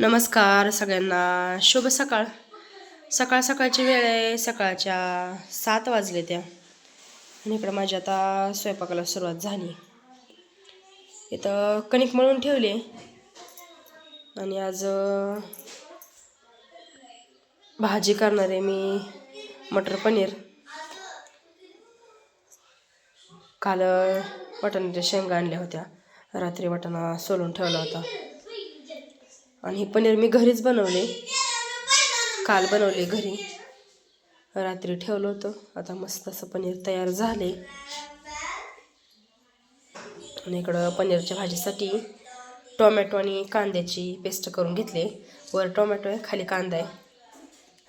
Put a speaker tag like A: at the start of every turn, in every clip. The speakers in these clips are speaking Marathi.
A: नमस्कार सगळ्यांना. शुभ सकाळ. सकाळ सकाळची वेळ आहे. सकाळच्या सात वाजले त्या. आणि इकडं माझी आता स्वयंपाकाला सुरुवात झाली. इथं कणिक मळून ठेवले. आणि आज भाजी करणार आहे मी मटर पनीर. काल वाटाण्याच्या शेंगा आणल्या होत्या. रात्री वाटाणा सोलून ठेवला होता. आणि हे पनीर मी घरीच बनवले. काल बनवले घरी. रात्री ठेवलं होतं. आता मस्त असं पनीर तयार झाले. आणि इकडं पनीरच्या भाजीसाठी टोमॅटो आणि कांद्याची पेस्ट करून घेतली. वर टोमॅटो आहे खाली कांदा आहे.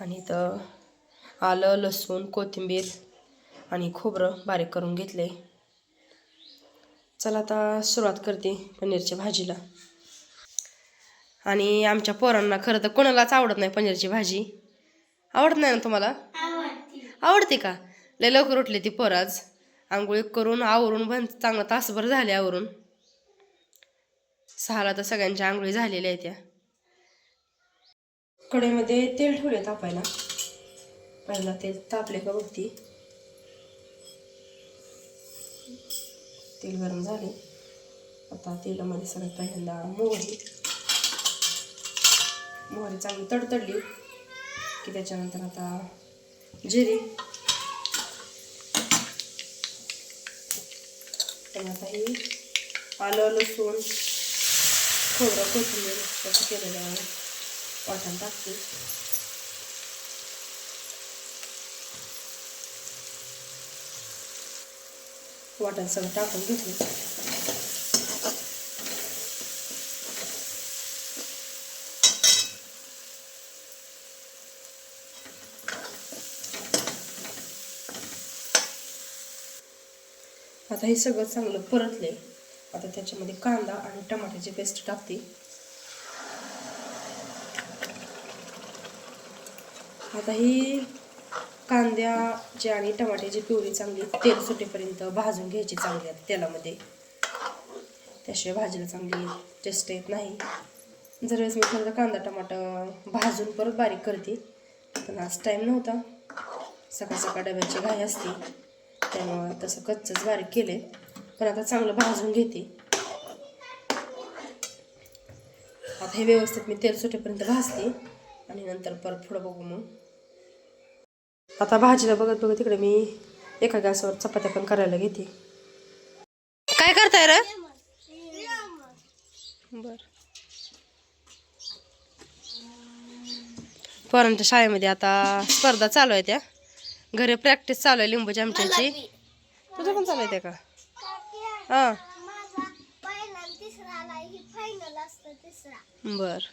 A: आणि इथं आलं लसूण कोथिंबीर आणि खोबरं बारीक करून घेतले. चला आता सुरुवात करते पनीरच्या भाजीला. आणि आमच्या पोरांना खरं तर कोणालाच आवडत नाही पनीरची भाजी. आवडत नाही ना तुम्हाला? आवडते. का? लय लवकर उठले ती पोरं आज. आंघोळी करून आवरून पण चांगलं तासभर झाले आवरून. सहाला तर सगळ्यांच्या आंघोळी झालेल्या आहेत त्या. कढईमध्ये तेल ठेवले तापायला. पहिला तेल तापले का बघती तेल गरम झाले. आता तेलामध्ये सगळ्यात पहिल्यांदा मोहरी. मोहरी चांगली तडतडली की त्याच्यानंतर आता जिरी. आणि आता हे आलं लसूण खोबरं कोथिंबीर त्याचं केलेलं वाटण टाकते. वाटण सगळं टाकून घेतलं. आता हे सगळं चांगलं परतले आता त्याच्यामध्ये कांदा आणि टमाट्याची पेस्ट टाकते. आता ही कांद्याची आणि टमाट्याची पिवळी चांगली तेल सुटेपर्यंत भाजून घ्यायची चांगली आता तेलामध्ये. त्याशिवाय भाजीला चांगली टेस्ट येत नाही. जर वेळेस मी थोडं कांदा टमाटर भाजून परत बारीक करते पण आज टाईम नव्हता. सकाळ सकाळ डब्याची घाई असते. त्यामुळं तसं कच्चंच बारीक केले पण आता चांगलं भाजून घेते. आता हे व्यवस्थित मी तेल सुटेपर्यंत भाजते आणि नंतर परत पुढं बघू मग. आता भाजीला बघत बघत तिकडे मी एका गॅसवर चपात्या पण करायला घेते. काय करताय रे? बर. पोरांच्या शाळेमध्ये आता स्पर्धा चालू आहे त्या. घरी प्रॅक्टिस चालू आहे लिंबू चमच्याची तुझं पण चालू आहे का? हां.
B: पहिला आणि तिसरा आला ही फायनल असतं तिसरा.
A: बर.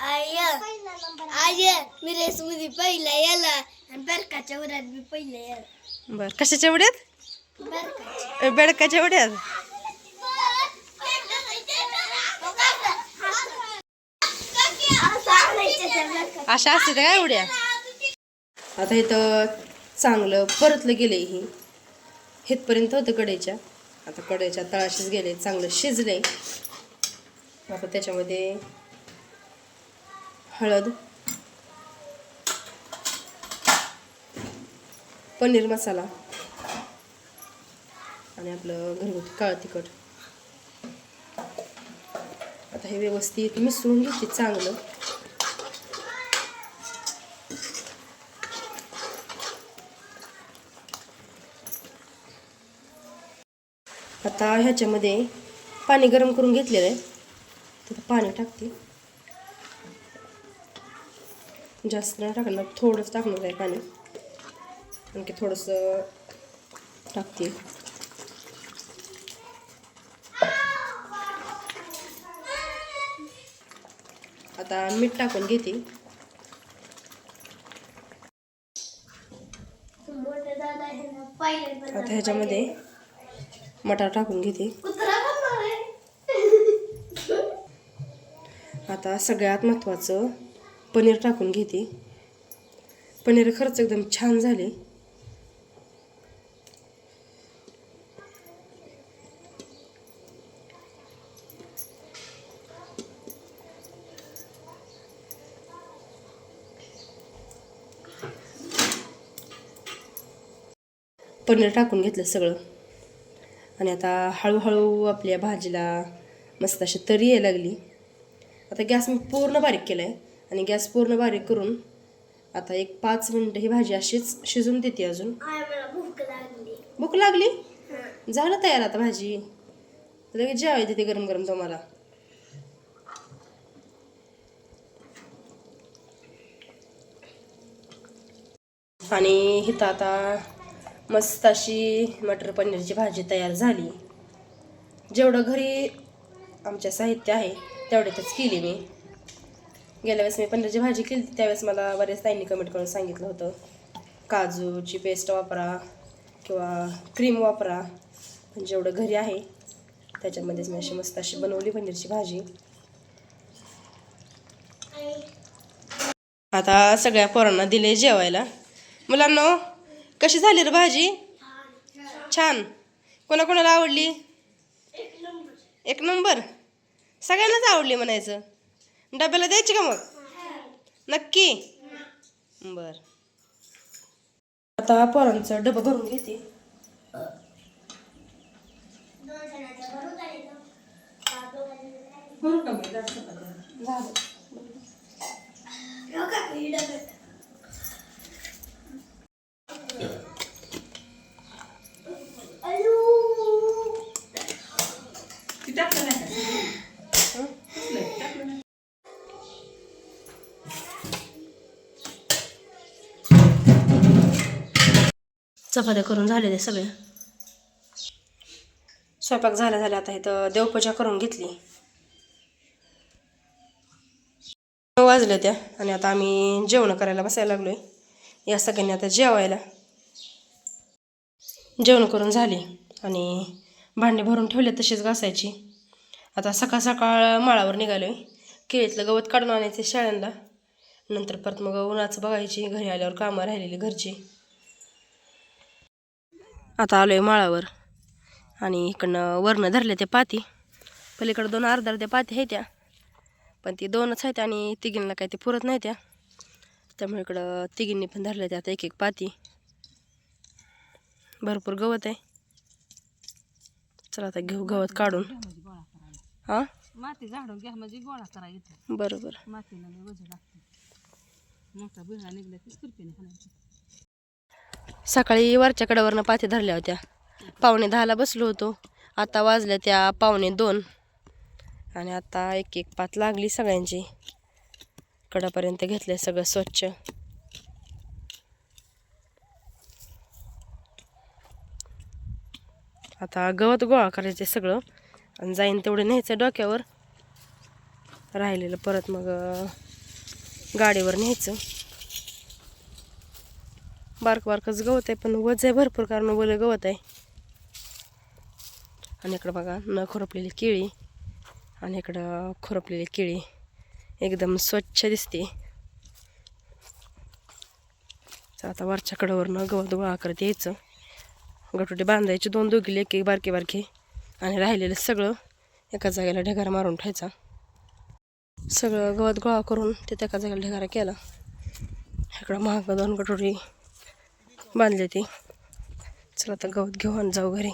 B: आय आय मी रेस मध्ये पहिला याला आणि बरकाच्या उरात मी पहिला याला.
A: बर. कशाच्या उड्यात? बेडकाच्या. उड्यात. अशा असते काय उड्या? आता इथं चांगलं परतलं गेले ही. हेतपर्यंत होतं कढईच्या आता कढईच्या तळाशीच गेले चांगलं शिजले आता त्याच्यामध्ये हळद पनीर मसाला आणि आपलं घरगुती काळं तिखट. आता हे व्यवस्थित मिसळून घेते चांगलं. आता ह्याच्यामध्ये पाणी गरम करून घेतलेलं आहे. तर पाणी टाकते. जास्त नाही टाकणार थोडंच टाकणार आहे पाणी. आणखी थोडंसं टाकते. आता मीठ टाकून घेते. आता ह्याच्यामध्ये मटार टाकून घेते. आता सगळ्यात महत्त्वाचं पनीर टाकून घेते. पनीर खर्च एकदम छान झाले. पनीर टाकून घेतलं सगळं. आणि आता हळूहळू आपल्या भाजीला मस्त अशी तरी यायला लागली. आता गॅस मी पूर्ण बारीक केला आहे आणि गॅस पूर्ण बारीक करून आता एक पाच मिनटं ही भाजी अशीच शिजून देते अजून.
B: भूक लागली.
A: झालं तयार आता भाजी. लगेच जेवायची ते गरम गरम तुम्हाला. आणि इथं आता मस्त अशी मटर पनीरची भाजी तयार झाली. जेवढं घरी आमच्या साहित्य आहे तेवढ्यातच केली मी. गेल्या वेळेस मी पनीरची भाजी केली त्यावेळेस मला बऱ्याच ताईंनी कमेंट करून सांगितलं होतं. काजूची पेस्ट वापरा किंवा क्रीम वापरा. पण जेवढं घरी आहे त्याच्यामध्येच मी अशी मस्त अशी बनवली पनीरची भाजी. आता सगळ्या पोरांना दिले जेवायला. मुलांना कशी झाली रे भाजी? छान. कोणाकोणाला आवडली? एक नंबर. सगळ्यांनाच आवडली म्हणायचं. डब्याला द्यायची का मग? नक्की. बर. आता पोरांचं डबं भरून घेते. झालं. चपात्या करून झालेल्या सगळ्या स्वयंपाक झाला झाला आता इथं देवपूजा करून घेतली. नऊ वाजले त्या आणि आता आम्ही जेवण करायला बसायला लागलोय. या सगळ्यांनी आता जेवायला. जेवण करून झाली आणि भांडे भरून ठेवले तशीच घासायची. आता सकाळ सकाळ माळावर निघालोय. केळीतलं गवत काढून आणायचे शाळांना. नंतर परत मग उन्हाचं बघायची घरी आल्यावर कामं राहिलेली घरची. आता आलोय माळावर. आणि इकडनं वरनं धरल्या त्या पाती. पलीकडं दोन अर्धा अर्ध्या पाती आहेत त्या पण ती दोनच आहेत आणि तिघींना काही ते पुरत नाही त्या त्यामुळे इकडं तिघींनी पण धरल्या त्या आता एक एक पाती. भरपूर गवत आहे. चला आता घेऊ गवत काढून. हां?
C: माती झाडून घ्या म्हणजे गोळा करा
A: बरोबर.
C: मातीला लय वजन लागतं. मोठा बिळा निघला की खुरपीने हाणायचं
A: सकाळी वरच्या कडावरनं पाती धरल्या होत्या. पावणे दहाला बसलो होतो. आता वाजल्या त्या पावणे दोन. आणि आता एक एक पात लागली सगळ्यांची. कडापर्यंत घेतले सगळं स्वच्छ. आता गवत गोळा करायचे सगळं. आणि जाईन तेवढं न्यायचं डोक्यावर. राहिलेलं परत मग गाडीवर न्यायचं. बारक बारकच गवत आहे पण वज आहे भरपूर कारण वलं गवत आहे. आणि इकडं बघा न खुरपलेली केळी. आणि इकडं खुरपलेली केळी. एकदम स्वच्छ दिसते. आता वरच्या कडावरनं गवत गोळा करत यायचं. गटोटे बांधायचे दोन दोघी एक एक बारके बारके. आणि राहिलेलं सगळं एका जागेला ढेगारा मारून ठेवायचा. सगळं गवत गोळा करून ते एका जागेला ढेगारा केला. इकडं महाग दोन कटोरी बांधले ते. चला आता गवत घेऊ आणि जाऊ घरी.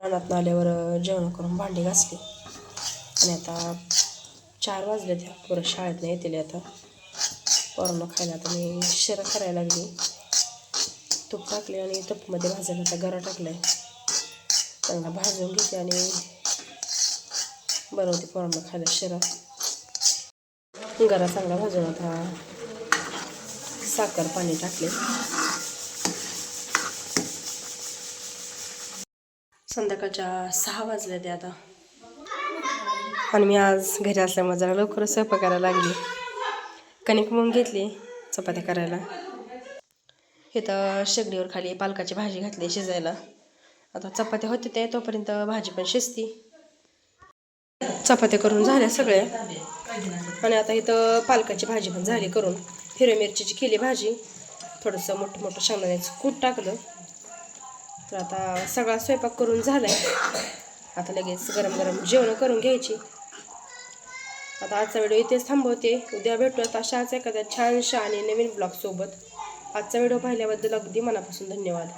A: रानात आल्यावर जेवण करून भांडी घासली. आणि आता चार वाजले त्या पोरं शाळेत नाही येतील आता. पोरांना खायला आता मी शिरा करायला लागली. तूप टाकले आणि तुपमध्ये भाजायला आता गरा टाकलाय. चांगला भाजून घेते आणि बनवते पोरांना खायला शिरा. गरा चांगला भाजून आता. साखर पाणी टाकले. संध्याकाळच्या सहा वाजले ते आता. आणि मी आज घरी असल्यामुळे जरा लवकर स्वयंपाक करायला लागली. कणिक मग घेतली चपात्या करायला. इथं शेगडीवर खाली पालकाची भाजी घातली शिजायला. आता चपात्या होते ते तोपर्यंत भाजी पण शिजती. चपात्या करून झाल्या सगळ्या. आणि आता इथं पालकाची भाजी पण झाली करून. हिरव्या मिरचीची केली भाजी. थोडंसं मोठं मोठं शेंगदाण्याचं कूट टाकलं. तर आता सगळा स्वयंपाक करून झालाय. आता लगेच गरम गरम जेवण करून घ्यायची. आता आजचा व्हिडिओ इथेच थांबवते. उद्या भेटूयात अशाच एखाद्या छानशा आणि नवीन ब्लॉग सोबत. आजचा व्हिडिओ पाहिल्याबद्दल अगदी मनापासून धन्यवाद.